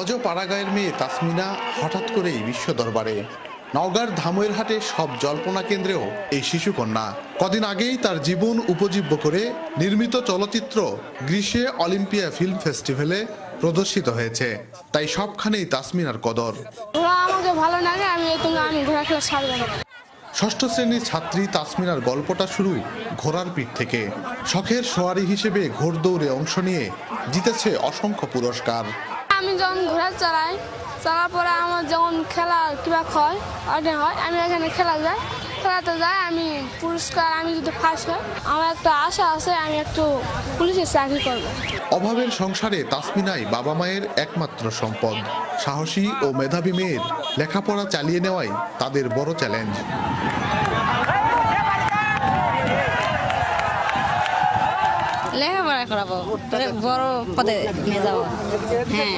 অজ পাড়াগাঁয়ের মেয়ে তাসমিনা হঠাৎ করেই বিশ্ব দরবারে। নওগাঁর ধামইর হাটে সব জল্পনা কেন্দ্রেও এই শিশুকন্যা। কদিন আগেই তার জীবন উপজীব্য করে নির্মিত চলচ্চিত্র গ্রীষ্মে অলিম্পিয়া ফিল্ম ফেস্টিভ্যালে প্রদর্শিত হয়েছে। তাই সবখানেই তাসমিনার কদর। আমাকে ভালো লাগে আমি আমি ঘোরা ছাড়বো না। ষষ্ঠ শ্রেণির ছাত্রী তাসমিনার গল্পটা শুরু ঘোড়ার পিঠ থেকে। শখের সোয়ারি হিসেবে ঘোড়দৌড়ে অংশ নিয়ে জিতেছে অসংখ্য পুরস্কার। আমি যখন ঘোড়া চালাই, চালার পরে আমার যখন খেলা কিবা হয় অর্ডার হয়, আমি এখানে খেলা যাই। খেলাতে যাই, আমি পুরস্কার, আমি যদি ফার্স্ট হয়, আমার একটা আশা আছে, আমি একটু পুলিশের চাকরি করব। অভাবের সংসারে তাসমিনাই বাবা মায়ের একমাত্র সম্পদ। সাহসী ও মেধাবী মেয়ের লেখাপড়া চালিয়ে নেওয়াই তাদের বড় চ্যালেঞ্জ লেখাপড়া করাবো। বড় পদে নিয়ে যাব। হ্যাঁ।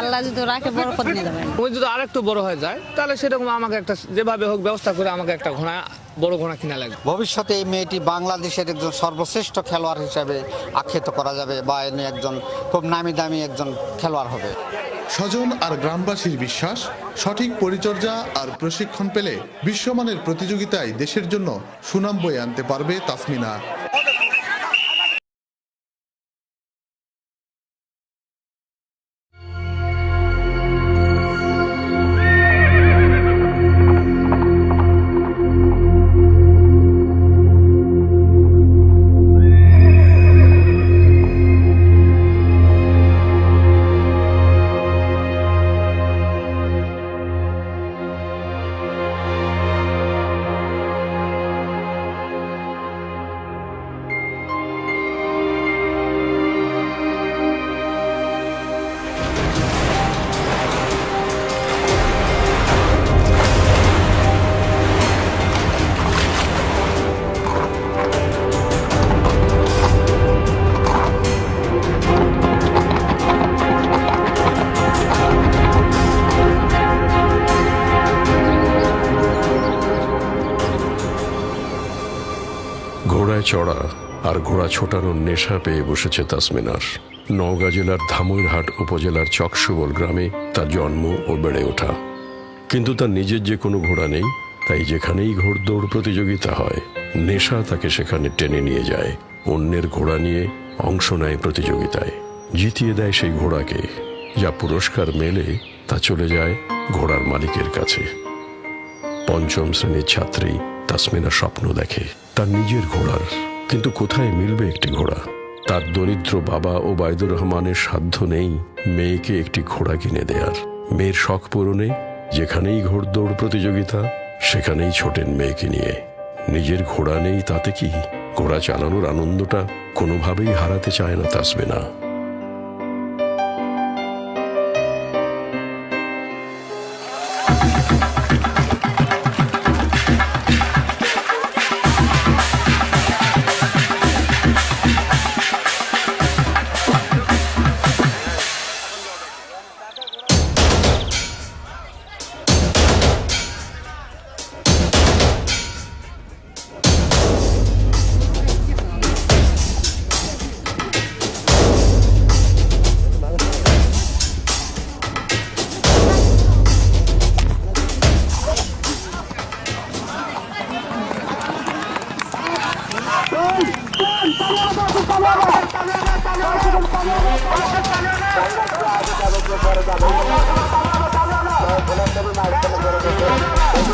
আল্লাহ যদি রাখে বড় পদে নিয়ে যাবেন। ওই যদি আরেকটু বড় হয়ে যায় তাহলে সেরকম আমাকে একটা যেভাবে হোক ব্যবস্থা করে আমাকে একটা ঘোড়া বড় ঘোড়া কিনা লাগবে। ভবিষ্যতে এই মেয়েটি বাংলাদেশের একজন সর্বশ্রেষ্ঠ খেলোয়াড় হিসেবে আখ্যায়িত করা যাবে বা এনে একজন খুব নামি দামি একজন খেলোয়াড় হবে। স্বজন আর গ্রামবাসীর বিশ্বাস সঠিক পরিচর্যা আর প্রশিক্ষণ পেলে বিশ্বমানের প্রতিযোগিতায় দেশের জন্য সুনাম বয়ে আনতে পারবে তাসমিনা। চড়া আর ঘোড়া ছোটানোর নেশা পেয়ে বসেছে তাসমিনার। নওগাঁ জেলার ধামইরহাট উপজেলার চকসুবল গ্রামে তার জন্ম ও বেড়ে ওঠা। কিন্তু তার নিজের যে কোনো ঘোড়া নেই, তাই যেখানেই ঘোড়দৌড় প্রতিযোগিতা হয়, নেশা তাকে সেখানে টেনে নিয়ে যায়। অন্যের ঘোড়া নিয়ে অংশ নেয় প্রতিযোগিতায়। জিতিয়ে দেয় সেই ঘোড়াকে, যা পুরস্কার মেলে তা চলে যায় ঘোড়ার মালিকের কাছে। পঞ্চম শ্রেণির ছাত্রী তাসমিনা স্বপ্ন দেখে। তার নিজের ঘোড়ার। কিন্তু কোথায় মিলবে একটি ঘোড়া? তার দরিদ্র বাবা ও বাইদুর রহমানের সাধ্য নেই মেয়েকে একটি ঘোড়া কিনে দেয়ার। মেয়ের শখ পূরণে যেখানেই ঘোড়দৌড় প্রতিযোগিতা, সেখানেই ছোটেন মেয়েকে নিয়ে। নিজের ঘোড়া নেই তাতে কি? ঘোড়া চালানোর আনন্দটা কোনোভাবেই হারাতে চায় না তাসমিনা আমার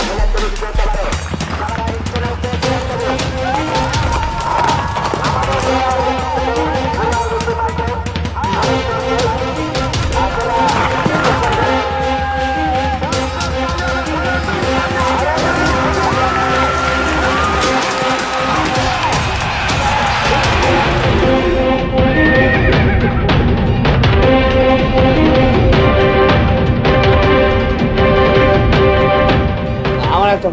একটা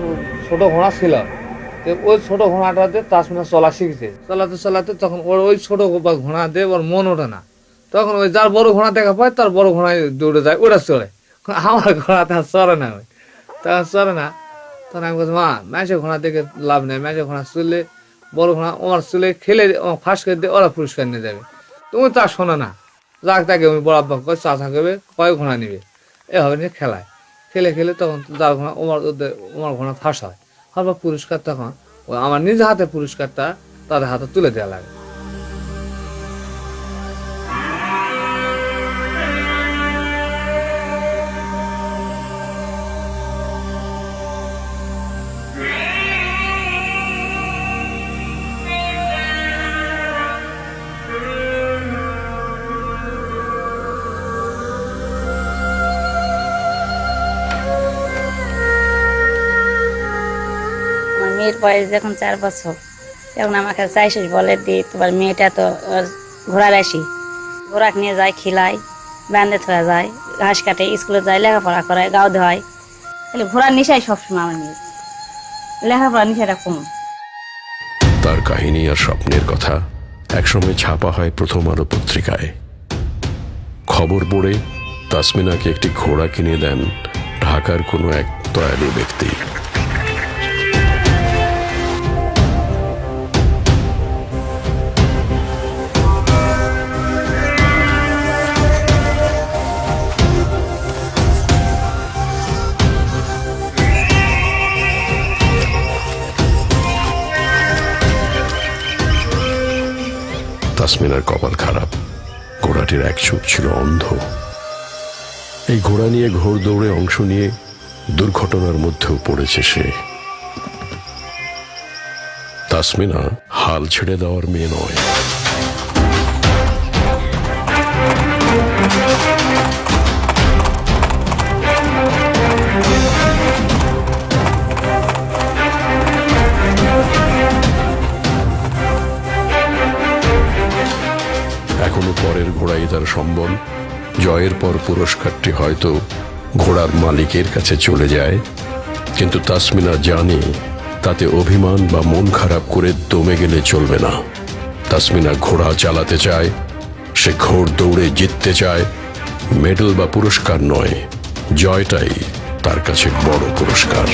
ছোট ঘোড়া ছিল। ওই ছোট ঘোড়াটাতে তাসমিনা চলা শিখেছে। চলাতে চলাতে তখন ওর ওই ছোট ঘোড়া দিয়ে ওর মন ওঠে না। তখন ওই যার বড় ঘোড়া দেখা পায়, তার বড় ঘোড়ায় দৌড়ে যায় ওটা চড়ে। আমার ঘোড়া তখন চড়ে না ওই। তখন চড়ে না। তখন আমি বলছি, মা ম্যাচে ঘোড়া দেখে লাভ নেই। ম্যাচে ঘোড়া চলে বড় ঘোড়া আমার চলে খেলে ফার্স্ট করে দিয়ে ওরা পুরস্কার নিয়ে যাবে। তুমি তা শোনো না। যাক তাকে আমি বড় আব্বা চাচা করবে কয় ঘোড়া নিবে? এভাবে নিয়ে খেলায়। খেলে খেলে তখন যার ঘোড়া ওমর ওদের ওমর ঘোড়া ফাঁস হয়। হওয়ার পুরস্কার তখন আমার নিজ হাতে পুরস্কারটা তাদের হাতে তুলে দেওয়া লাগে। মেয়ের বয়স যখন চার বছর। তখন আমাকে চাইছিস বলে দি, তোমার মেয়েটা তো ঘোড়ার আসি। ঘোড়াক নিয়ে যায় খিলাই বান্ধে থোয়া যায়, ঘাস কাটে, স্কুলে যায়, লেখাপড়া করে, গাও ধোয় তাহলে ঘোড়ার নিশাই সবসময় আমার মেয়ে লেখাপড়ার নিশাটা কম। তার কাহিনী আর স্বপ্নের কথা একসময় ছাপা হয় প্রথম আলো পত্রিকায়। খবর পড়ে তাসমিনাকে একটি ঘোড়া কিনে দেন ঢাকার কোনো এক দয়ালু ব্যক্তি। তাসমিনার কপাল খারাপ। ঘোড়াটির এক চোখ ছিল অন্ধ। এই ঘোড়া নিয়ে ঘোর দৌড়ে অংশ নিয়ে দুর্ঘটনার মধ্যেও পড়েছে সে। তাসমিনা হাল ছেড়ে দেওয়ার মেয়ে নয়। পরের ঘোড়াই তার সম্বল। জয়ের পর পুরস্কারটি হয়তো ঘোড়ার মালিকের কাছে চলে যায়। কিন্তু তাসমিনা জানে, তাতে অভিমান বা মন খারাপ করে দমে গেলে চলবে না। তাসমিনা ঘোড়া চালাতে চায়, সে ঘোড় দৌড়ে জিততে চায়। মেডেল বা পুরস্কার নয়, জয়টাই তার কাছে বড় পুরস্কার।